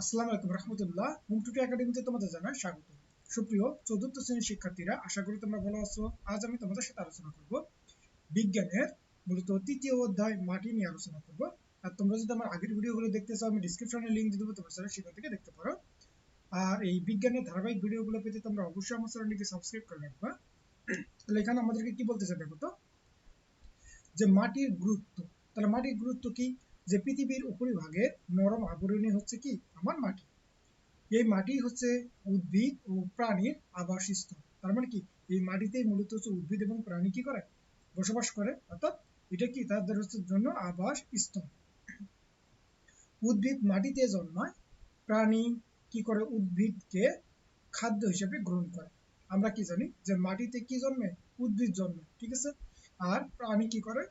আসসালামু আলাইকুম রহমতুল্লাহ। হোম টুটু একাডেমিতে তোমাদের স্বাগত। সুপ্রিয় চতুর্থ শ্রেণির শিক্ষার্থীরা, আশা করি তোমরা ভালো আছো। আজ আমি তোমাদের সাথে আলোচনা করব বিজ্ঞানের, মূলত তৃতীয় অধ্যায় মাটি নিয়ে আলোচনা করব। আর তোমরা যদি আমার আগের ভিডিওগুলো দেখতে চাও, আমি ডিসক্রিপশনে লিংক দিয়ে দেবো, তোমরা সেটা সেখান থেকে দেখতে পারো। আর এই বিজ্ঞানের ধারাবাহিক ভিডিওগুলো পেতে তোমরা অবশ্যই আমার চ্যানেলটিকে সাবস্ক্রাইব করে রাখবা। তাহলে এখানে আমাদেরকে কি বলতেছে দেখো তো? যে মাটির গুরুত্ব, তাহলে মাটির গুরুত্ব কি? যে পৃথিবীর উপরিভাগের নরম আবরণী হচ্ছে কি? আমার মাটি। এই মাটি হচ্ছে উদ্ভিদ ও প্রাণীর আবাসস্থল। তার মানে কি? এই মাটিতেই মূলত হচ্ছে উদ্ভিদ এবং প্রাণী কি করে? বসবাস করে। অর্থাৎ এটা কি? তাদের হচ্ছে জন্য আবাস স্থল উদ্ভিদ মাটিতে জন্মায়। প্রাণী কি করে? উদ্ভিদকে খাদ্য হিসেবে গ্রহণ করে। আমরা কি জানি? যে মাটিতে কি জন্মে? উদ্ভিদ জন্মে। ঠিক আছে? আর প্রাণী কি করে?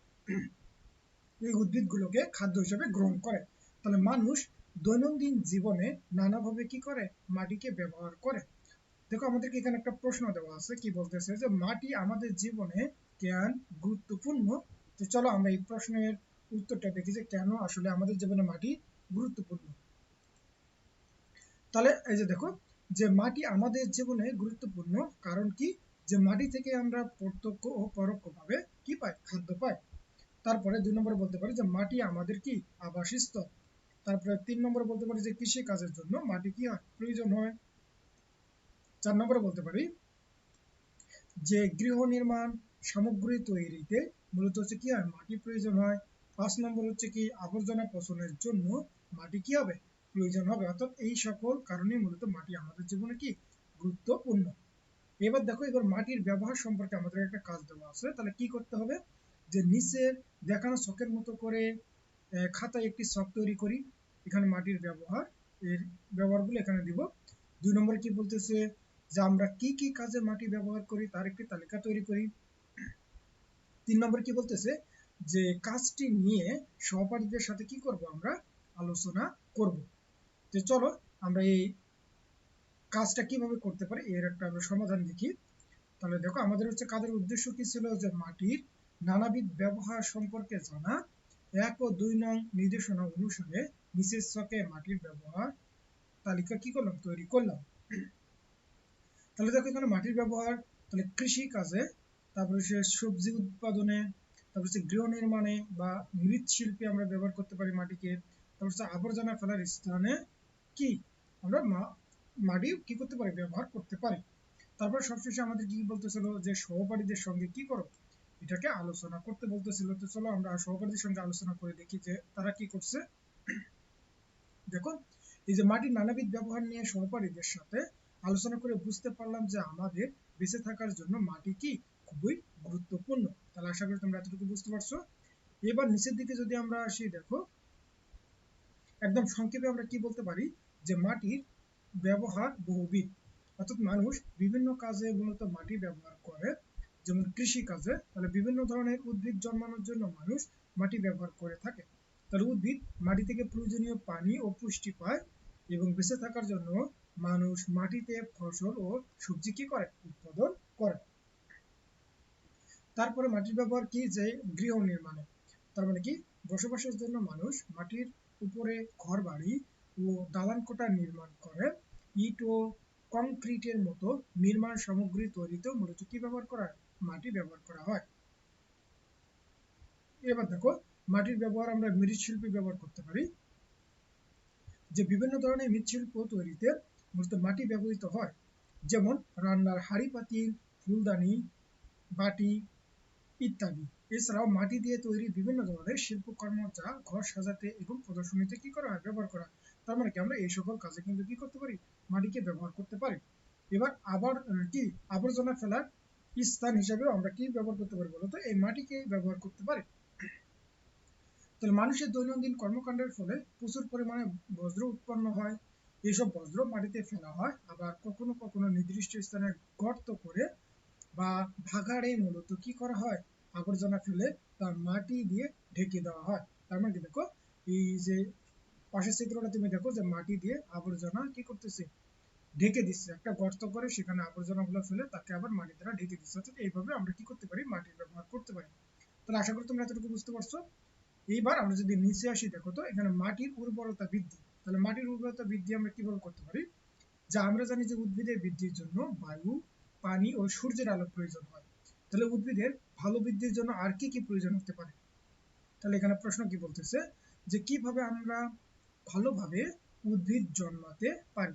এই উদ্ভিদগুলোকে খাদ্য হিসেবে গ্রহণ করে। তাহলে মানুষ দৈনন্দিন জীবনে নানাভাবে কি করে? মাটিকে ব্যবহার করে। দেখো, আমাদেরকে এখানে একটা প্রশ্ন দেওয়া আছে, কি বলতেছে? যে মাটি আমাদের জীবনে কেন গুরুত্বপূর্ণ? তো চলো আমরা এই প্রশ্নের উত্তরটা দেখি যে কেন আসলে আমাদের জীবনে মাটি গুরুত্বপূর্ণ। তাহলে এই যে দেখো, যে মাটি আমাদের জীবনে গুরুত্বপূর্ণ, কারণ কি? যে মাটি থেকে আমরা প্রত্যক্ষ ও পরোক্ষভাবে কি পাই? খাদ্য পাই। তারপরে দুই নম্বরে বলতে পারি যে মাটি আমাদের কি? আবাসস্থল তারপরে তিন নম্বরে বলতে পারি যে কৃষি কাজের জন্য মাটি কি প্রয়োজন হয়। চার নম্বরে বলতে পারি যে গৃহ নির্মাণ সামগ্রী তৈরিতে মূলত হচ্ছে কি হয়? মাটি প্রয়োজন হয়। পাঁচ নম্বর হচ্ছে কি আবর্জনা পচনের জন্য মাটি কি হবে? প্রয়োজন হবে। অর্থাৎ এই সকল কারণে মূলত মাটি আমাদের জীবনে কি? গুরুত্বপূর্ণ। এবার দেখো, এবার মাটির ব্যবহার সম্পর্কে আমাদের একটা কাজ দেওয়া আছে। তাহলে কি করতে হবে? যে নিচের দেখানো শখের মতো করে খাতায় একটি শখ তৈরি করি। এখানে মাটির ব্যবহার, এর ব্যবহারগুলো এখানে দিব। দুই নম্বরে কি বলতেছে? যে আমরা কি কি কাজে মাটি ব্যবহার করি, তার একটি তালিকা তৈরি করি। তিন নম্বর কি বলতেছে? যে কাজটি নিয়ে সহপাঠীদের সাথে কি করব আমরা? আলোচনা করব। যে চলো, আমরা এই কাজটা কীভাবে করতে পারি, এর একটা আমরা সমাধান দেখি। তাহলে দেখো, আমাদের হচ্ছে কাজের উদ্দেশ্য কি ছিল? যে মাটির নানাবিধ ব্যবহার সম্পর্কে জানা। এক ও দুই নং নির্দেশনা অনুসারে নিচের ছকে মাটির ব্যবহার তালিকা কি করলাম? তৈরি করলাম। তাহলে দেখো এখানে মাটির ব্যবহার, তাহলে কৃষি কাজে, তারপরে সে সবজি উৎপাদনে, তারপর হচ্ছে গৃহ নির্মাণে বা মৃৎশিল্পে আমরা ব্যবহার করতে পারি মাটিকে, তারপর হচ্ছে আবর্জনা ফেলার স্থানে কি? আমরা মাটি কি করতে পারি? ব্যবহার করতে পারি। তারপর সবশেষে আমাদের কি বলতেছিল যে সহপাঠীদের সঙ্গে কি করো? এটাকে আলোচনা করতে বলতেছিল। তো চলো আমরা সহপাঠীদের সঙ্গে আলোচনা করে দেখি যে তারা কি করছে। দেখো, এই যে মাটির নানাবিধ ব্যবহার নিয়ে সহপাঠীদের সাথে আলোচনা করে বুঝতে পারলাম যে আমাদের বেঁচে থাকার জন্য মাটি কি খুবই গুরুত্বপূর্ণ। তাহলে আশা করি তোমরা এতটুকু বুঝতে পারছ। এবার নিচের দিকে যদি আমরা আসি, দেখো, একদম সংক্ষেপে আমরা কি বলতে পারি? যে মাটির ব্যবহার বহুবিধ। অর্থাৎ মানুষ বিভিন্ন কাজে মূলত মাটি ব্যবহার করে। যেমন কৃষি কাজে তাহলে বিভিন্ন ধরনের উদ্ভিদ জন্মানোর জন্য মানুষ মাটি ব্যবহার করে থাকে। তাহলে উদ্ভিদ মাটি থেকে প্রয়োজনীয় পানি ও পুষ্টি পায় এবং বেঁচে থাকার জন্য মানুষ মাটিতে ফসল ও সবজি কি করে? উৎপাদন করে। তারপরে মাটির ব্যবহার কি? যে গৃহ নির্মাণে। তার মানে কি? বসবাসের জন্য মানুষ মাটির উপরে ঘর বাড়ি ও দালান কোটা নির্মাণ করে। ইট ও কংক্রিটের মতো নির্মাণ সামগ্রী তৈরিতেও মূলত কি ব্যবহার করা হয়? মাটি ব্যবহার করা হয়। এবার দেখো, মাটির ব্যবহার আমরা মৃৎশিল্পে ব্যবহার করতে পারি। যে বিভিন্ন ধরনের মৃৎশিল্প তৈরিতে মূলত মাটি ব্যবহৃত হয়। যেমন রান্নার হাড়ি পাতিল, ফুলদানি, বাটি ইত্যাদি। এছাড়াও মাটি দিয়ে তৈরি বিভিন্ন ধরনের শিল্পকর্ম যা ঘর সাজাতে এবং প্রদর্শনীতে কি করা হয়? ব্যবহার করা তার মানে কি, আমরা এই সকল কাজে কিন্তু কি করতে পারি? মাটিকে ব্যবহার করতে পারি। এবার আবার কি? আবর্জনা ফেলার স্থান হিসাবে আমরা কি ব্যবহার করতে পারি বলতো? এই মাটিকে ব্যবহার করতে পারি। তাহলে মানুষের দৈনন্দিন কর্মকাণ্ডের ফলে প্রচুর পরিমাণে বজ্র উৎপন্ন হয়। এইসব বজ্র মাটিতে ফেলা হয়। আবার কখনো কখনো নির্দিষ্ট স্থানে গর্ত করে বা ভাগাড়ে মূলত কি করা হয়? আবর্জনা ফেলে তা মাটি দিয়ে ঢেকে দেওয়া হয়। তার মানে দেখো? এই যে পাশের চিত্রটা তুমি দেখো যে মাটি দিয়ে আবর্জনা কি করতেছে? ঢেকে দিচ্ছে। একটা গর্ত করে সেখানে আবর্জনাগুলো ফেলে তাকে আবার মাটি দ্বারা ঢেকে দিচ্ছে। অর্থাৎ এইভাবে আমরা কি করতে পারি? মাটির ব্যবহার করতে পারি। তাহলে আশা করি তোমরা এতটুকু বুঝতে পারছ। এইবার আমরা যদি নিচে আসি, দেখো তো, এখানে মাটির উর্বরতা বৃদ্ধি। তাহলে মাটির উর্বরতা বৃদ্ধি আমরা কীভাবে করতে পারি? যা আমরা জানি যে উদ্ভিদের বৃদ্ধির জন্য বায়ু, পানি ও সূর্যের আলো প্রয়োজন হয়। তাহলে উদ্ভিদের ভালো বৃদ্ধির জন্য আর কি কি প্রয়োজন হতে পারে? তাহলে এখানে প্রশ্ন কি বলতেছে? যে কীভাবে আমরা ভালোভাবে উদ্ভিদ জন্মাতে পারি?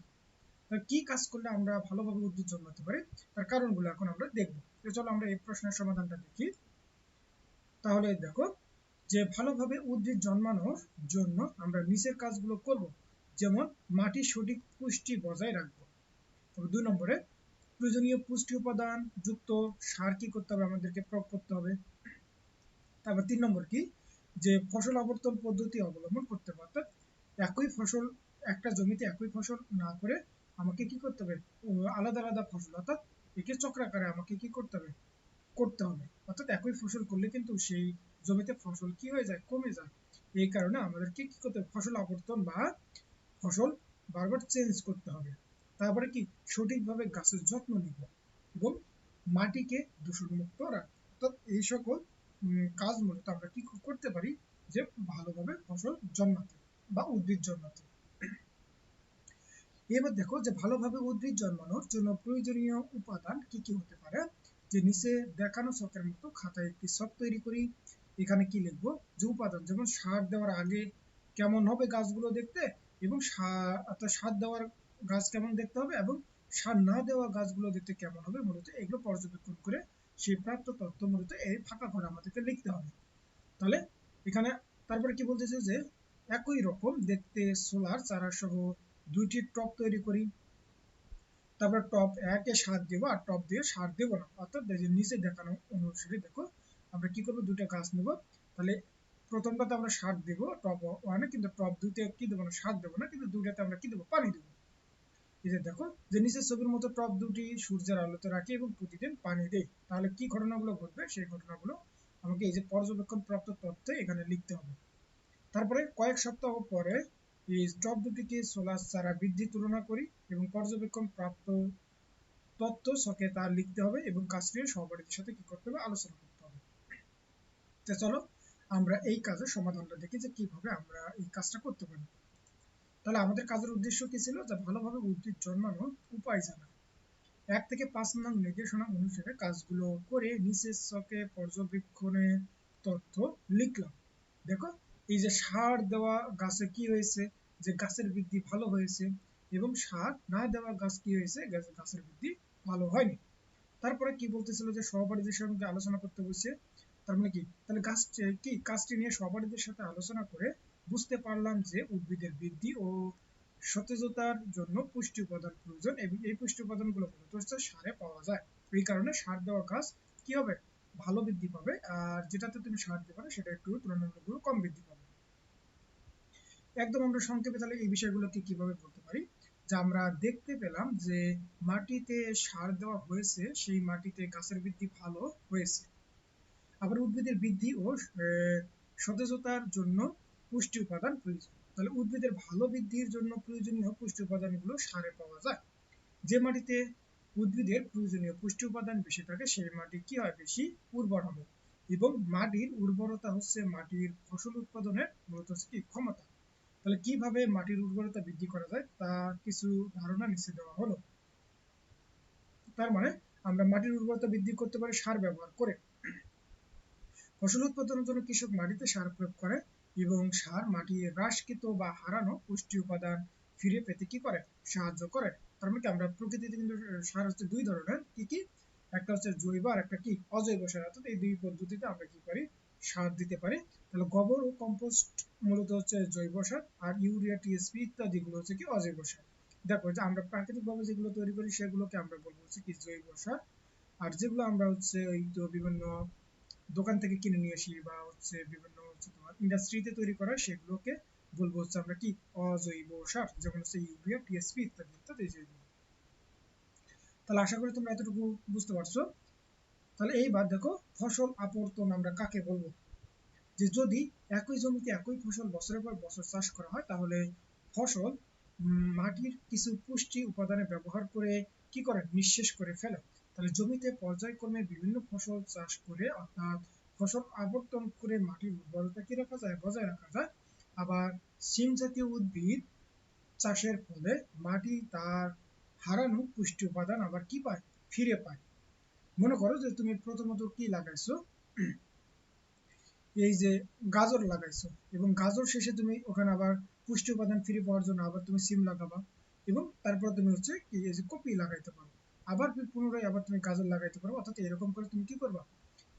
কি কাজ করলে আমরা ভালোভাবে উদ্ভিদ জন্মাতে পারি? তার কারণগুলো এখন আমরা দেখব। চলো আমরা এই প্রশ্নের সমাধানটা দেখি। তাহলে দেখো, যে ভালোভাবে উদ্ভিদ জন্মানোর জন্য আমরা নিচের কাজগুলো করব। যেমন মাটির সঠিক পুষ্টি বজায় রাখব। তবে দুই নম্বরে, প্রয়োজনীয় পুষ্টি উপাদান যুক্ত সার কি করতে হবে? আমাদেরকে প্রয়োগ করতে হবে। তারপর তিন নম্বর কি? যে ফসল আবর্তন পদ্ধতি অবলম্বন করতে হবে। অর্থাৎ একই ফসল, একটা জমিতে একই ফসল না করে আমাকে কি করতে হবে? আলাদা আলাদা ফসল, অর্থাৎ একে চক্রাকারে আমাকে কি করতে হবে? করতে হবে। অর্থাৎ একই ফসল করলে কিন্তু সেই জমিতে ফসল কি হয়ে যায়? কমে যায়। এই কারণে আমাদেরকে কি করতে হবে? ফসল আবর্তন বা ফসল বারবার চেঞ্জ করতে হবে। তারপরে কি? সঠিকভাবে গাছের যত্ন নিব এবং মাটিকে দূষণমুক্ত রাখব। অর্থাৎ এই সকল কাজ মূলত আমরা কি করতে পারি? যে ভালোভাবে ফসল জন্মাতে বা উদ্ভিদ জন্মাতে। এবার দেখো যে ভালোভাবে উদ্ভিদ জন্মানোর জন্য প্রয়োজনীয় উপাদান কি কি হতে পারে? যে নিচে দেখানো ছকের মতো খাতায় একটি ছক তৈরি করি। এখানে কি লিখব? যে উপাদান, যেমন সার দেওয়ার আগে কেমন হবে গাছগুলো দেখতে এবং সার সার দেওয়ার গাছ কেমন দেখতে হবে এবং সার না দেওয়া গাছগুলো দেখতে কেমন হবে মূলত এগুলো পর্যবেক্ষণ করে সেই প্রাপ্ত তথ্য মূলত এই ফাঁকা ঘরে আমাদেরকে লিখতে হবে। তাহলে এখানে তারপরে কি বলতেছে যে একই রকম দেখতে সোলার চারা সহ দুইটি টপ তৈরি করি। তারপর টপ একে সার দেবো আর টপ দিয়ে সার দেবো না। অর্থাৎ নিচে দেখানো অনুসারে দেখো, আমরা কি করব? দুটো গাছ নেব। তাহলে প্রথমটাতে আমরা সার দেবো টপ ওয়ানে কিন্তু টপ দুইতে কি দেবো না? সার দেবো না, কিন্তু দুটাতে আমরা কি দেবো? পানি দেবো। এই যে দেখো, যে নিচের ছবির মতো টপ দুটি সূর্যের আলোতে রাখি এবং প্রতিদিন পানি দেই। তাহলে কি ঘটনাগুলো ঘটবে? সেই ঘটনাগুলো আমাকে এই যে পর্যবেক্ষণ প্রাপ্ত তথ্যে এখানে লিখতে হবে। তারপরে কয়েক সপ্তাহ পরে এই টপ দুটিকে সোলার চারা বৃদ্ধি তুলনা করি এবং পর্যবেক্ষণ প্রাপ্ত তথ্য ছকে তা লিখতে হবে এবং কাজটি সহপাঠীদের সাথে কি করতে হবে, আলোচনা করতে হবে। তো চলো, আমরা এই কাজের সমাধানটা দেখি যে কীভাবে আমরা এই কাজটা করতে পারি। তাহলে আমাদের কাজের উদ্দেশ্য কি ছিল? যে ভালোভাবে উদ্ভিদ জন্মানোর উপায় জানা। এক থেকে পাঁচ নং নির্দেশনা অনুসারে কাজগুলো করে নিচের চকে পর্যবেক্ষণে তথ্য লিখলাম। দেখো, এই যে সার দেওয়া গাছে কি হয়েছে? যে গাছের বৃদ্ধি ভালো হয়েছে এবং সার না দেওয়া গাছ কি হয়েছে? গাছের বৃদ্ধি ভালো হয়নি। তারপরে কি বলতেছিল যে সহপাঠীদের সঙ্গে আলোচনা করতে বসে তার মানে কি? তাহলে গাছ কি কাজটি নিয়ে সহপাঠীদের সাথে আলোচনা করে বুঝতে পারলাম যে উদ্ভিদের বৃদ্ধি ও সতেজতার জন্য পুষ্টি উপাদান প্রয়োজন এবং এই পুষ্টি উপাদানগুলো হচ্ছে সারে পাওয়া যায়। এই কারণে সার দেওয়া গাছ কি হবে? ভালো বৃদ্ধি পাবে। আর যেটাতে তুমি সার দিতে না, সেটা একটু তুলনামূলক কম বৃদ্ধি পাবে। একদম আমরা সংক্ষেপে তাহলে এই বিষয়গুলোকে কীভাবে বলতে পারি? যে আমরা দেখতে পেলাম যে মাটিতে সার দেওয়া হয়েছে, সেই মাটিতে গাছের বৃদ্ধি ভালো হয়েছে। আবার উদ্ভিদের বৃদ্ধি ও সতেজতার জন্য পুষ্টি উপাদান প্রয়োজন। তাহলে উদ্ভিদের ভালো বৃদ্ধির জন্য প্রয়োজনীয় পুষ্টি উপাদানগুলো সারে পাওয়া যায়। যে মাটিতে উদ্ভিদের প্রয়োজনীয় পুষ্টি উপাদান বেশি থাকে, সেই মাটি কি হয়? বেশি উর্বর হবে। এবং মাটির উর্বরতা হচ্ছে মাটির ফসল উৎপাদনের মূলত ক্ষমতা। তাহলে কীভাবে মাটির উর্বরতা বৃদ্ধি করা যায় তা কিছু ধারণা নিচে দেওয়া হলো। তার মানে আমরা মাটির উর্বরতা বৃদ্ধি করতে পারি সার ব্যবহার করে। ফসল উৎপাদনের জন্য কৃষক মাটিতে সার প্রয়োগ করে এবং সার মাটির হ্রাসকৃত বা হারানো পুষ্টি উপাদান ফিরে পেতে কি করে? সাহায্য করে। তার মানে আমরা প্রকৃতিতে কিন্তু সার হচ্ছে দুই ধরনের। কি কি? একটা হচ্ছে জৈব আর একটা কি? অজৈব সার। অর্থাৎ এই দুই পদ্ধতিতে আমরা কি করি? সার দিতে পারি। তাহলে গোবর ও কম্পোস্ট মূলত হচ্ছে জৈব সার আর ইউরিয়া, টিএসপি ইত্যাদি গুলো হচ্ছে কি অজৈব সার। দেখো যে আমরা প্রাকৃতিক ভাবে যেগুলো তৈরি করি, সেগুলোকে আমরা বলব হচ্ছে কি জৈব সার। আর যেগুলো আমরা হচ্ছে ওই তো বিভিন্ন দোকান থেকে কিনে নিয়ে আসি বা হচ্ছে বিভিন্ন হচ্ছে তোমার ইন্ডাস্ট্রিতে তৈরি করা, সেগুলোকে বলব হচ্ছে আমরা কি অজৈব সার, যেমন হচ্ছে ইউরিয়া, টিএসপি ইত্যাদি ইত্যাদি জৈব। তাহলে আশা করি তোমরা এতটুকু বুঝতে পারছ। তাহলে এইবার দেখো ফসল আবর্তন আমরা কাকে বলব? যে যদি একই জমিতে একই ফসল বছরের পর বছর চাষ করা হয়, তাহলে ফসল মাটির কিছু পুষ্টি উপাদানে ব্যবহার করে কি করে নিঃশেষ করে ফেলে তাহলে জমিতে পর্যায়ক্রমে বিভিন্ন ফসল চাষ করে, অর্থাৎ ফসল আবর্তন করে মাটির উর্বরতা কি রাখা যায়? বজায় রাখা যায়। আবার সিম জাতীয় উদ্ভিদ চাষের ফলে মাটি তার হারানো পুষ্টি উপাদান আবার কি পায়? ফিরে পায়। মনে করো যে তুমি প্রথমত কি লাগাইছো? এই যে গাজর লাগাইছো এবং গাজর শেষে তুমি ওখানে আবার পুষ্টি উপাদান ফিরে পাওয়ার জন্য আবার তুমি সিম লাগাবা এবং তারপর তুমি হচ্ছে কি এই যে কপি লাগাইতে পারো। আবার পুনরায় আবার তুমি গাজর লাগাইতে পারো, অর্থাৎ এরকম করে তুমি কি করবা?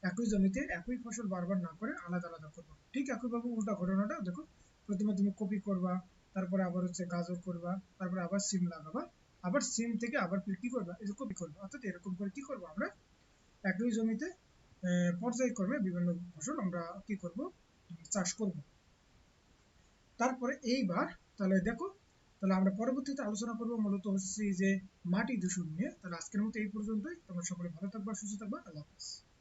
একই জমিতে একই ফসল বারবার না করে আলাদা আলাদা করবা। ঠিক একইভাবে উল্টা ঘটনাটা দেখো, প্রথমে তুমি কপি করবা, তারপরে আবার হচ্ছে গাজর করবা, তারপরে আবার সিম লাগাবা, আবার সিম থেকে আবার কি করবা? এই যে কপি করবা। অর্থাৎ এরকম করে কি করব আমরা? একই জমিতে পর্যায়ক্রমে বিভিন্ন ফসল, আমরা কি করব? চাষ করব। তারপরে এইবার, তাহলে দেখো, তাহলে আমরা পরবর্তীতে আলোচনা করব মূলত হচ্ছে যে মাটি দূষণ নিয়ে। তাহলে আজকের মতো এই পর্যন্তই। তোমরা সকলে ভালো থাকবা, সুস্থ থাকবা। আল্লাহ হাফিজ।